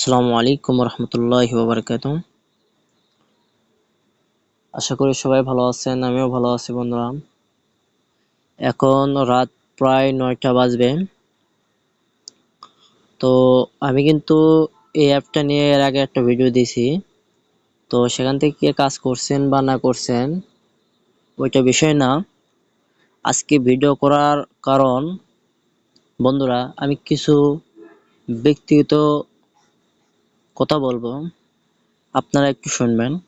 আসসালামু আলাইকুম রহমতুল্লাহি ওবরাকাত আশা করি সবাই ভালো আছেন, আমিও ভালো আছি বন্ধুরা। এখন রাত প্রায় নয়টা বাজবে। তো আমি কিন্তু এই অ্যাপটা নিয়ে এর আগে একটা ভিডিও দিয়েছি। তো সেখান থেকে কে কাজ করছেন বা না করছেন, ওইটা বিষয় না। আজকে ভিডিও করার কারণ, বন্ধুরা, আমি কিছু ব্যক্তিগত কথা বলব। আপনারা একটু শুনবেন।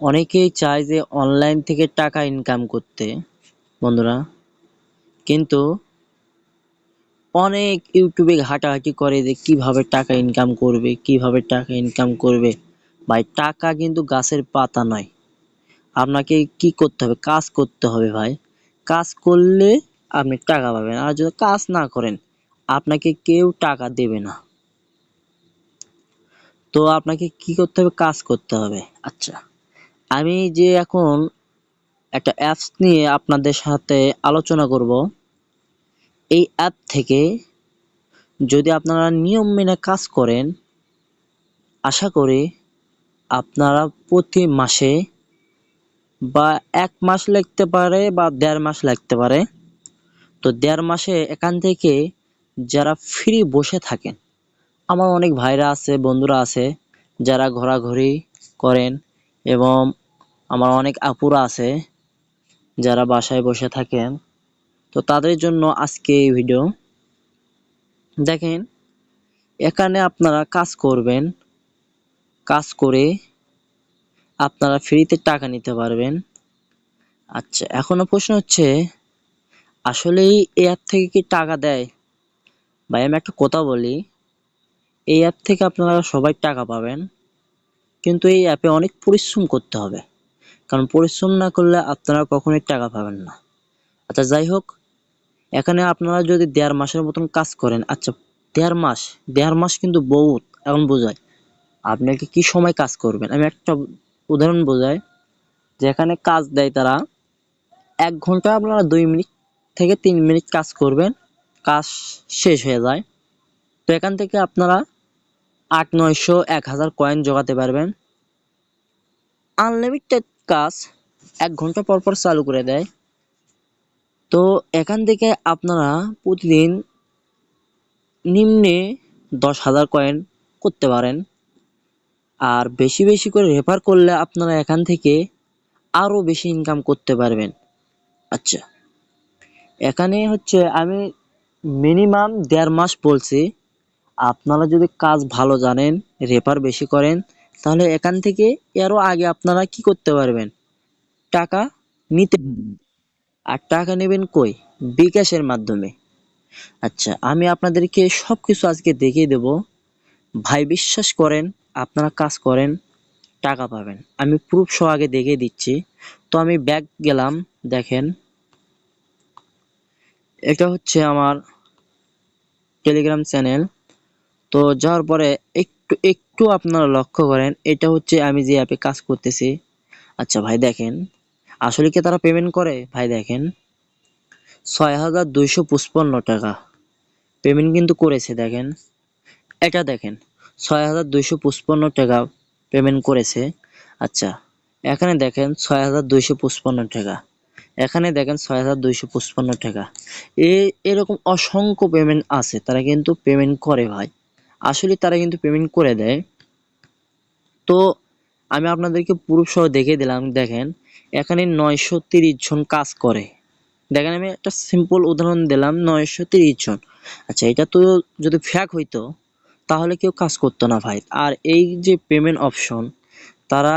অনেকেই চায় যে অনলাইন থেকে টাকা ইনকাম করতে, বন্ধুরা। কিন্তু অনেক ইউটিউবে ঘাটাঘাটি করে যে কীভাবে টাকা ইনকাম করবে, কীভাবে টাকা ইনকাম করবে। ভাই, টাকা কিন্তু গাছের পাতা নয়। আপনাকে কি করতে হবে? কাজ করতে হবে ভাই। কাজ করলে আপনি টাকা পাবেন। আর যদি কাজ না করেন, আপনাকে কেউ টাকা দেবে না। তো আপনাকে কি করতে হবে? কাজ করতে হবে। আচ্ছা। আমি যে এখন একটা অ্যাপস নিয়ে আপনাদের সাথে আলোচনা করব, এই অ্যাপ থেকে যদি আপনারা নিয়ম মেনে কাজ করেন, আশা করি আপনারা প্রতি মাসে বা এক মাস লাগতে পারে বা দেড় মাস লাগতে পারে। তো দেড় মাসে এখান থেকে যারা ফ্রি বসে থাকেন আমার অনেক ভাইরা আছে, বন্ধুরা আছে, যারা ঘোরাঘুরি করেন এবং আমার অনেক আপুরা আছে, যারা বাসায় বসে থাকেন। তো তাদের জন্য আজকে এই ভিডিও। দেখেন, এখানে আপনারা কাজ করবেন, কাজ করে আপনারা ফ্রিতে টাকা নিতে পারবেন। আচ্ছা এখনও প্রশ্ন হচ্ছে, আসলেই এই অ্যাপ থেকে কি টাকা দেয়? ভাই, আমি একটা কথা বলি। এই অ্যাপ থেকে আপনারা সবাই টাকা পাবেন। কিন্তু এই অ্যাপে অনেক পরিশ্রম করতে হবে। কারণ পরিশ্রম না করলে আপনারা কখনোই টাকা পাবেন না। আচ্ছা যাই হোক, এখানে আপনারা যদি দেড় মাসের মতন কাজ করেন আচ্ছা দেড় মাস দেড় মাস কিন্তু বহুত, এখন বোঝায়। আপনাকে কি সময় কাজ করবেন? আমি একটা উদাহরণ বোঝাই। যেখানে কাজ দেয় তারা, এক ঘণ্টা আপনারা দুই মিনিট থেকে তিন মিনিট কাজ করবেন, কাজ শেষ হয়ে যায়। তো এখান থেকে আপনারা আট, নয়শো, এক হাজার কয়েন জোগাতে পারবেন। আনলিমিটেড কাজ এক ঘণ্টা পর পর চালু করে দেয়। তো এখান থেকে আপনারা প্রতিদিন নিম্নে দশ হাজার কয়েন করতে পারেন। আর বেশি বেশি করে রেফার করলে আপনারা এখান থেকে আরও বেশি ইনকাম করতে পারবেন। আচ্ছা এখানে হচ্ছে আমি মিনিমাম দেড় মাস বলছি। আপনারা যদি কাজ ভালো জানেন রেফার বেশি করেন, তাহলে এখান থেকে এরও আগে আপনারা কি করতে পারবেন? টাকা নিতে আর টাকা নেবেন কই? বিকাশের মাধ্যমে। আচ্ছা আমি আপনাদেরকে সব কিছু আজকে দেখিয়ে দেব। ভাই বিশ্বাস করেন, আপনারা কাজ করেন, টাকা পাবেন। আমি প্রুফ সহ আগে দেখিয়ে দিচ্ছি। তো আমি ব্যাগ গেলাম, দেখেন। এটা হচ্ছে আমার টেলিগ্রাম চ্যানেল তো যাওয়ার পরে একটু একটু আপনারা লক্ষ্য করেন, এটা হচ্ছে আমি যে অ্যাপে কাজ করতেছি। আচ্ছা ভাই দেখেন, আসলে কি তারা পেমেন্ট করে? ভাই দেখেন ছয় হাজার দুইশো পঁচপান্ন টাকা। পেমেন্ট কিন্তু করেছে, দেখেন। এটা দেখেন ছয় হাজার দুইশো পঁচপান্ন টাকা পেমেন্ট করেছে। আচ্ছা এখানে দেখেন ছয় হাজার দুইশো পঁচপান্ন টাকা। এখানে দেখেন ছয় হাজার দুইশো পঁচপান্ন টাকা। এ, এরকম অসংখ্য পেমেন্ট আছে, তারা কিন্তু পেমেন্ট করে ভাই। আসলে তারা কিন্তু পেমেন্ট করে দেয়। তো আমি আপনাদেরকে প্রুফ সহ দেখে দিলাম, দেখেন, এখানে নয়শো তিরিশ জন কাজ করে। দেখেন, আমি একটা সিম্পল উদাহরণ দিলাম, নয়শো তিরিশ জন। আচ্ছা এটা তো যদি ফ্যাক হইতো, তাহলে কেউ কাজ করতো না ভাই। আর এই যে পেমেন্ট অপশন তারা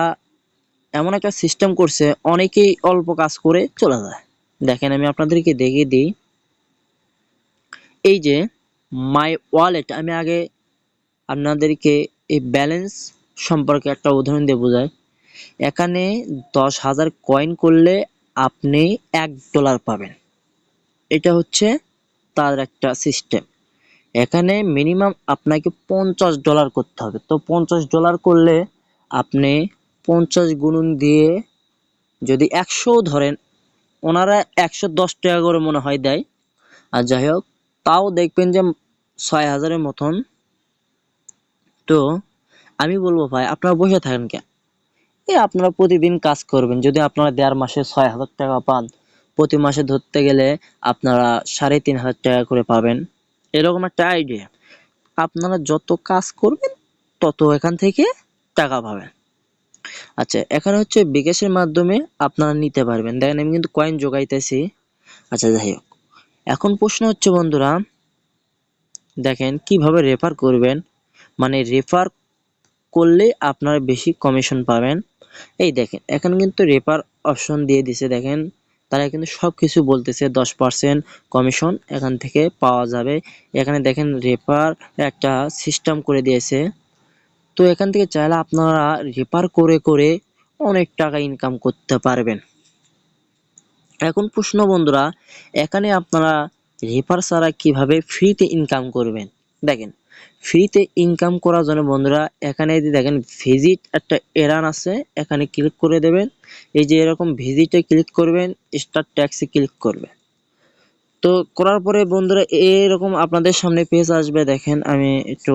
এমন একটা সিস্টেম করছে, অনেকেই অল্প কাজ করে চলে যায়। দেখেন, আমি আপনাদেরকে দেখিয়ে দিই। এই যে মাই ওয়ালেট আমি আগে আপনাদেরকে এই ব্যালেন্স সম্পর্কে একটা উদাহরণ দিয়ে বোঝাই। এখানে দশ হাজার কয়েন করলে আপনি এক ডলার পাবেন। এটা হচ্ছে তার একটা সিস্টেম এখানে মিনিমাম আপনাকে পঞ্চাশ ডলার করতে হবে। তো পঞ্চাশ ডলার করলে আপনি পঞ্চাশ গুণন দিয়ে যদি একশো ধরেন, ওনারা একশো দশ টাকা করে মনে হয় দেয়। আর যাই হোক, তাও দেখবেন যে ছয় হাজারের মতন তো আমি বলব ভাই, আপনারা বসে থাকেন কেন? এই আপনারা প্রতিদিন কাজ করবেন। যদি আপনারা দেড় মাসে ছয় হাজার টাকা পান, প্রতি মাসে ধরতে গেলে আপনারা সাড়ে তিন হাজার টাকা করে পাবেন। এরকম একটা আইডিয়া আপনারা যত কাজ করবেন, তত এখান থেকে টাকা পাবেন। আচ্ছা এখানে হচ্ছে বিকাশের মাধ্যমে আপনারা নিতে পারবেন। দেখেন, আমি কিন্তু কয়েন যোগাইতেছি আচ্ছা যাই হোক। এখন প্রশ্ন হচ্ছে, বন্ধুরা, দেখেন কীভাবে রেফার করবেন? মানে রেফার করলে আপনারা বেশি কমিশন পাবেন। এই দেখেন, এখানে কিন্তু রেফার অপশন দিয়ে দিছে, দেখেন। তারা কিন্তু সব কিছু বলতেছে, দশ পার্সেন্ট কমিশন এখান থেকে পাওয়া যাবে। এখানে দেখেন রেফার একটা সিস্টেম করে দিয়েছে। তো এখান থেকে চাইলে আপনারা রেফার করে করে অনেক টাকা ইনকাম করতে পারবেন। এখন প্রশ্ন বন্ধুরা, এখানে আপনারা রেফার ছাড়া কীভাবে ফ্রিতে ইনকাম করবেন? দেখেন ফ্রিতে ইনকাম করার জন্য বন্ধুরা, এখানে যদি দেখেন ভিজিট একটা এরান আছে, এখানে ক্লিক করে দেবেন। এই যে এরকম ভিজিটে ক্লিক করবেন স্টার ট্যাক্সে ক্লিক করবেন। তো করার পরে বন্ধুরা, এরকম আপনাদের সামনে পেজ আসবে। দেখেন, আমি একটু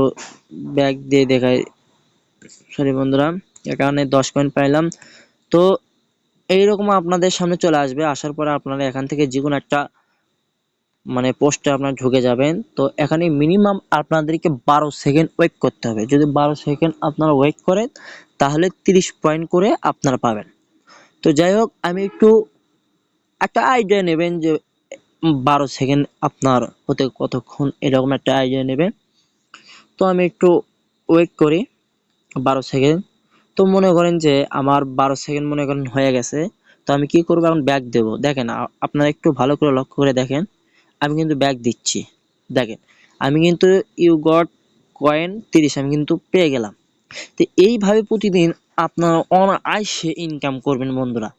ব্যাগ দিয়ে দেখাই। সরি বন্ধুরা, এখানে দশ পয়েন্ট পাইলাম। তো এইরকম আপনাদের সামনে চলে আসবে। আসার পরে আপনারা এখান থেকে যে কোনো একটা মানে পোস্টে আপনারা ঢুকে যাবেন। তো এখানে মিনিমাম আপনাদেরকে বারো সেকেন্ড ওয়েট করতে হবে। যদি বারো সেকেন্ড আপনারা ওয়েট করেন, তাহলে তিরিশ পয়েন্ট করে আপনারা পাবেন। তো যাই হোক, আমি একটু একটা আইডিয়া নেবেন যে বারো সেকেন্ড আপনার হতে কতক্ষণ, এরকম একটা আইডিয়া নেবেন। তো আমি একটু ওয়েট করি বারো সেকেন্ড তো মনে করেন যে আমার বারো সেকেন্ড মনে করেন হয়ে গেছে। তো আমি কি করব? এখন ব্যাক দেবো। দেখেন আপনারা একটু ভালো করে লক্ষ্য করে দেখেন। আমি কিন্তু ব্যাক দিচ্ছি। দেখেন, আমি কিন্তু ইউ গট কয়েন তিরিশ, আমি কিন্তু পেয়ে গেলাম। তো এইভাবে প্রতিদিন আপনারা অনায়াসে ইনকাম করবেন বন্ধুরা।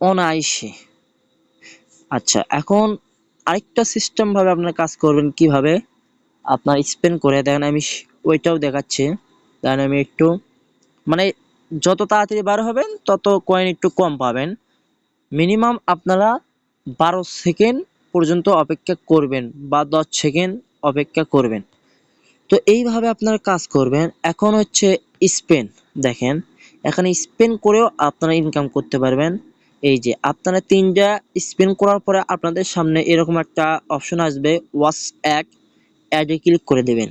অনায়াসে। আচ্ছা এখন আরেকটা সিস্টেম ভাবে আপনারা কাজ করবেন কীভাবে? আপনার স্পেন করে, দেখেন আমি ওইটাও দেখাচ্ছি। দেখেন আমি একটু মানে যত তাড়াতাড়ি বার হবেন, তত কয়েন একটু কম পাবেন। মিনিমাম আপনারা বারো সেকেন্ড পর্যন্ত অপেক্ষা করবেন বা দশ সেকেন্ড অপেক্ষা করবেন। তো এইভাবে আপনারা কাজ করবেন। এখন হচ্ছে স্পেন দেখেন। এখানে স্পেন করেও আপনারা ইনকাম করতে পারবেন। এই যে আপনারা তিনটা স্পেন করার পরে আপনাদের সামনে এরকম একটা অপশন আসবে। ওয়াস অ্যাড অ্যাডে ক্লিক করে দেবেন।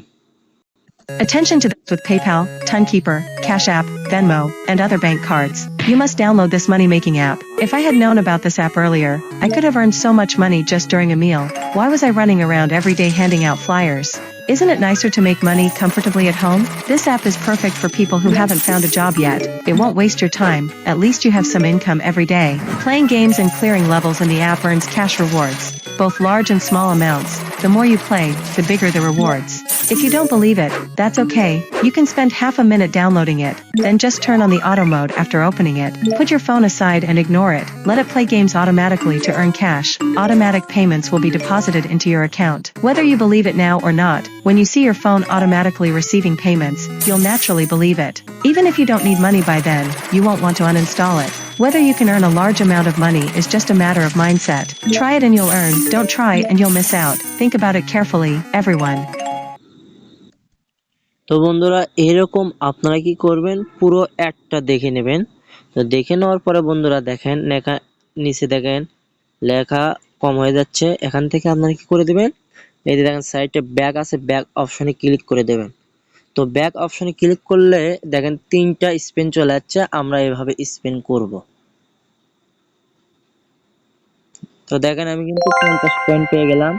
Attention to this with PayPal, Timekeeper, Cash App, Venmo, and other bank cards. You must download this money making app. If I had known about this app earlier, I could have earned so much money just during a meal. Why was I running around every day handing out flyers? Isn't it nicer to make money comfortably at home? This app is perfect for people who haven't found a job yet. It won't waste your time, at least you have some income every day. Playing games and clearing levels in the app earns cash rewards, both large and small amounts. The more you play, the bigger the rewards. If you don't believe it, that's okay. You can spend half a minute downloading it, then just turn on the auto mode after opening it. Put your phone aside and ignore it. Let it play games automatically to earn cash. Automatic payments will be deposited into your account. Whether you believe it now or not, when you see your phone automatically receiving payments, you'll naturally believe it. Even if you don't need money by then, you won't want to uninstall it. Whether you can earn a large amount of money is just a matter of mindset. Try it and you'll earn, don't try and you'll miss out. Think about it carefully, everyone. তো বন্ধুরা, এরকম আপনারা কি করবেন? পুরো অ্যাডটা দেখে নেবেন। তো দেখে নেওয়ার পরে বন্ধুরা দেখেন, লেখা নিচে দেখেন, লেখা কম হয়ে যাচ্ছে। এখান থেকে আপনারা কি করে দেবেন? এই দেখেন, সাইডে ব্যাক আছে ব্যাক অপশনে ক্লিক করে দেবেন। তো ব্যাক অপশনে ক্লিক করলে দেখেন, তিনটা স্পেন চলে যাচ্ছে, আমরা এভাবে স্পেন করব। তো দেখেন, আমি কিন্তু পঞ্চাশ পয়েন্ট পেয়ে গেলাম।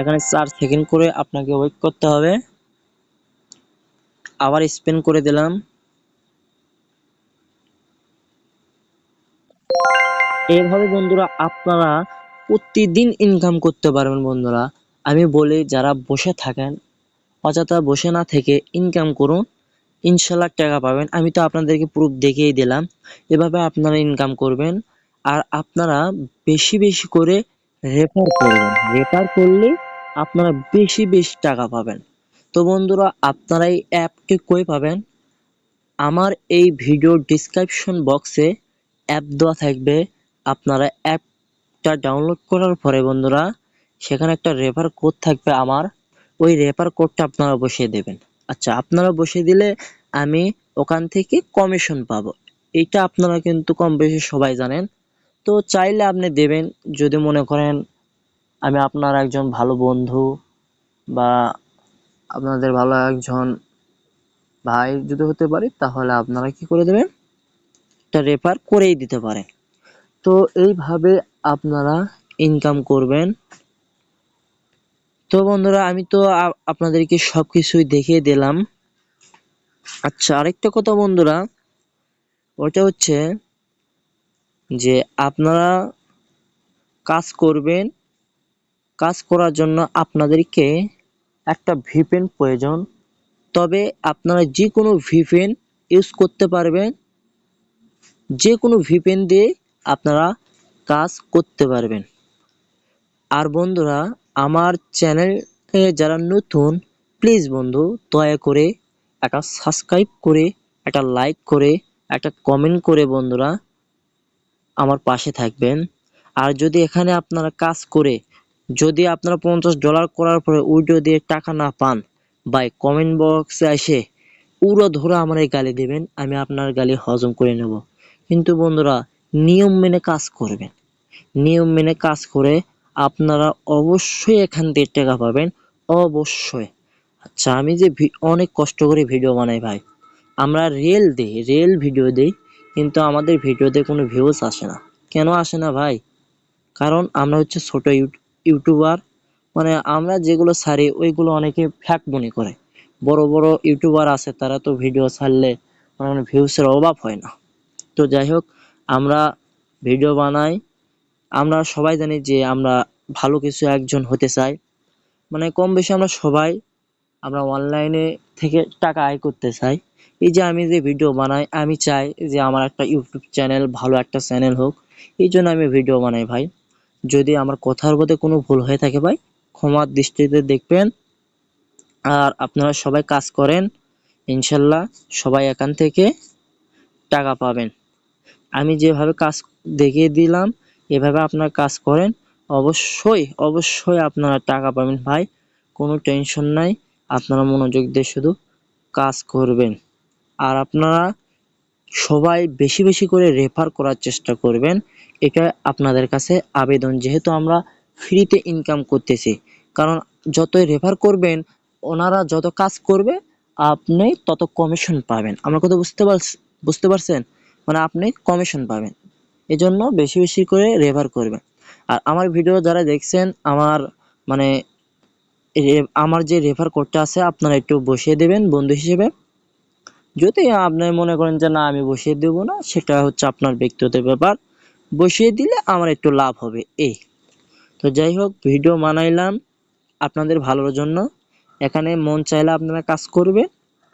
এখানে চার সেকেন্ড করে আপনাকে ওয়েট করতে হবে। আবার স্পেন করে দিলাম। এইভাবে বন্ধুরা আপনারা প্রতিদিন ইনকাম করতে পারবেন বন্ধুরা। আমি বলি, যারা বসে থাকেন, অযথা বসে না থেকে ইনকাম করুন ইনশাল্লাহ টাকা পাবেন। আমি তো আপনাদেরকে প্রুফ দেখিয়ে দিলাম, এভাবে আপনারা ইনকাম করবেন। আর আপনারা বেশি বেশি করে রেফার করবেন। রেফার করলে আপনারা বেশি বেশি টাকা পাবেন। তো বন্ধুরা, আপনারা এই অ্যাপটি কই পাবেন? আমার এই ভিডিও ডিসক্রিপশন বক্সে অ্যাপ দেওয়া থাকবে। আপনারা অ্যাপটা ডাউনলোড করার পরে বন্ধুরা, সেখানে একটা রেফার কোড থাকবে আমার। ওই রেফার কোডটা আপনারা বসিয়ে দেবেন। আচ্ছা আপনারা বসিয়ে দিলে আমি ওখান থেকে কমিশন পাবো। এটা আপনারা কিন্তু কম বেশি সবাই জানেন। তো চাইলে আপনি দেবেন। যদি মনে করেন আমি আপনার একজন ভালো বন্ধু বা আপনাদের ভালো একজন ভাই যদি হতে পারি, তাহলে আপনারা কি করে দেবেন? এটা রেফার করেই দিতে পারেন। তো এইভাবে আপনারা ইনকাম করবেন। তো বন্ধুরা, আমি তো আপনাদেরকে সবকিছুই দেখিয়ে দিলাম। আচ্ছা আরেকটা কথা বন্ধুরা, ওটা হচ্ছে যে আপনারা কাজ করবেন, কাজ করার জন্য আপনাদেরকে একটা ভিপেন প্রয়োজন। তবে আপনারা যে কোনো ভিপেন ইউজ করতে পারবেন। যে কোনো ভিপেন দিয়ে আপনারা কাজ করতে পারবেন। আর বন্ধুরা, আমার চ্যানেলে যারা নতুন প্লিজ বন্ধু, দয়া করে একটা সাবস্ক্রাইব করে, একটা লাইক করে, একটা কমেন্ট করে বন্ধুরা, আমার পাশে থাকবেন। আর যদি এখানে আপনারা কাজ করে যদি আপনারা পঞ্চাশ ডলার করার পরে উইডিও দিয়ে টাকা না পান বাই কমেন্ট বক্সে এসে উড়ো ধরে আমার এই গালি দেবেন, আমি আপনার গালি হজম করে নেব। কিন্তু বন্ধুরা, নিয়ম মেনে কাজ করবেন। নিয়ম মেনে কাজ করে আপনারা অবশ্যই এখান থেকে টাকা পাবেন, অবশ্যই। আচ্ছা আমি যে অনেক কষ্ট করে ভিডিও বানাই ভাই। আমরা রিয়েল দিই রিয়েল ভিডিও দিই, কিন্তু আমাদের ভিডিওতে কোনো ভিউজ আসে না। কেন আসে না ভাই? কারণ আমরা হচ্ছে ছোটো ইউট- ইউটিউবার মানে আমরা যেগুলো ছাড়ি ওইগুলো অনেকে ফ্যাক মনে করে। বড় বড় ইউটিউবার আছে, তারা তো ভিডিও ছাড়লে মানে ভিউসের অভাব হয় না। তো যাই হোক, আমরা ভিডিও বানাই। আমরা সবাই জানি যে আমরা ভালো কিছু একজন হতে চাই। মানে কম বেশি আমরা সবাই আমরা অনলাইনে থেকে টাকা আয় করতে চাই। এই যে আমি যে ভিডিও বানাই, আমি চাই যে আমার একটা ইউটিউব চ্যানেল ভালো একটা চ্যানেল হোক। এই জন্য আমি ভিডিও বানাই ভাই। যদি আমার কথার মধ্যে কোনো ভুল হয়ে থাকে ভাই ক্ষমার দৃষ্টিতে দেখবেন আর আপনারা সবাই কাজ করেন, ইনশাল্লাহ সবাই এখান থেকে টাকা পাবেন। আমি যেভাবে কাজ দেখিয়ে দিলাম, এভাবে আপনারা কাজ করেন, অবশ্যই অবশ্যই আপনারা টাকা পাবেন ভাই, কোনো টেনশন নাই, আপনারা মনোযোগ দিয়ে শুধু কাজ করবেন। আর আপনারা সবাই বেশি বেশি করে রেফার করার চেষ্টা করবেন এটা আপনাদের কাছে আবেদন, যেহেতু আমরা ফ্রিতে ইনকাম করতেছি। কারণ যতই রেফার করবেন, ওনারা যত কাজ করবে, আপনি তত কমিশন পাবেন। আমার কথা বুঝতে পারছ, বুঝতে পারছেন? মানে আপনি কমিশন পাবেন। এজন্য বেশি বেশি করে রেফার করবেন। আর আমার ভিডিও যারা দেখছেন, আমার মানে আমার যে রেফার কোডটা আছে, আপনারা একটু বসিয়ে দেবেন বন্ধু হিসেবে। যদি আপনি মনে করেন যে, না, আমি বসিয়ে দেব না, সেটা হচ্ছে আপনার ব্যক্তিগত ব্যাপার। বসিয়ে দিলে আমার একটু লাভ হবে। এই। তো যাই হোক, ভিডিও বানাইলাম আপনাদের ভালোর জন্য। এখানে মন চাইলে আপনারা কাজ করবে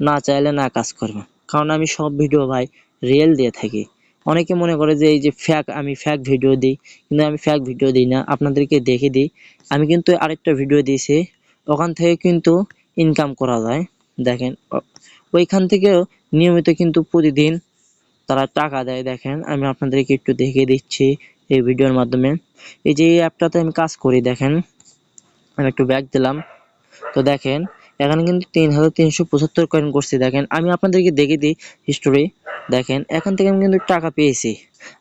না চাইলে না কাজ করবে কারণ আমি সব ভিডিও ভাই রিয়েল দিয়ে থাকি। অনেকে মনে করে যে এই যে ফ্যাক আমি ফ্যাক ভিডিও দিই, কিন্তু আমি ফ্যাক ভিডিও দিই না। আপনাদেরকে দেখে দিই। আমি কিন্তু আরেকটা ভিডিও দিয়েছি। ওখান থেকে কিন্তু ইনকাম করা যায়। দেখেন ওইখান থেকেও নিয়মিত কিন্তু প্রতিদিন তারা টাকা দেয়, দেখেন। আমি আপনাদেরকে একটু দেখিয়ে দিচ্ছি এই ভিডিওর মাধ্যমে। এই যে এই অ্যাপটাতে আমি কাজ করি, দেখেন। আমি একটু ব্যাক দিলাম। তো দেখেন, এখানে কিন্তু তিন হাজার তিনশো পঁচাত্তর কয়েন করছি, দেখেন। আমি আপনাদেরকে দেখে দিই হিস্টোরি দেখেন, এখান থেকে আমি কিন্তু টাকা পেয়েছি।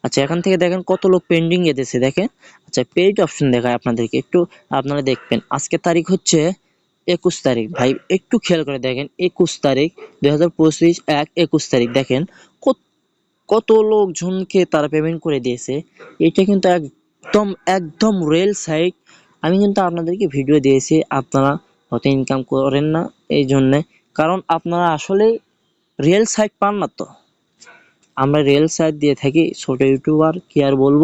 আচ্ছা এখান থেকে দেখেন কত লোক পেন্ডিং এদেছে দেখেন। আচ্ছা পেইড অপশন দেখায় আপনাদেরকে, একটু আপনারা দেখবেন। আজকে তারিখ হচ্ছে একুশ তারিখ। ভাই, একটু খেয়াল করে দেখেন, একুশ তারিখ দুই হাজার পঁচিশ এক একুশ তারিখ, দেখেন। কত লোকজনকে তারা পেমেন্ট করে দিয়েছে, এটা কিন্তু একদম একদম রেল সাইট আমি কিন্তু আপনাদেরকে ভিডিও দিয়েছি, আপনারা হয়তো ইনকাম করেন না এই জন্যে। কারণ আপনারা আসলে রিয়েল সাইট পান না তো। আমরা রিয়েল সাইট দিয়ে থাকি, ছোট ইউটিউবার কি আর বলব?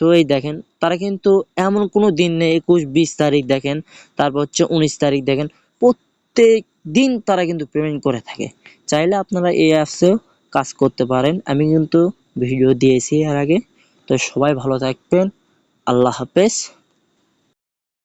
তো এই দেখেন, তারা কিন্তু এমন কোনো দিন নেই, একুশ, বিশ তারিখ দেখেন, তারপর হচ্ছে উনিশ তারিখ দেখেন, প্রত্যেক দিন তারা কিন্তু পেমেন্ট করে থাকে। চাইলে আপনারা এই অ্যাপসেও কাজ করতে পারেন। আমি কিন্তু ভিডিও দিয়েছি এর আগে। তো সবাই ভালো থাকবেন। আল্লাহ হাফেজ।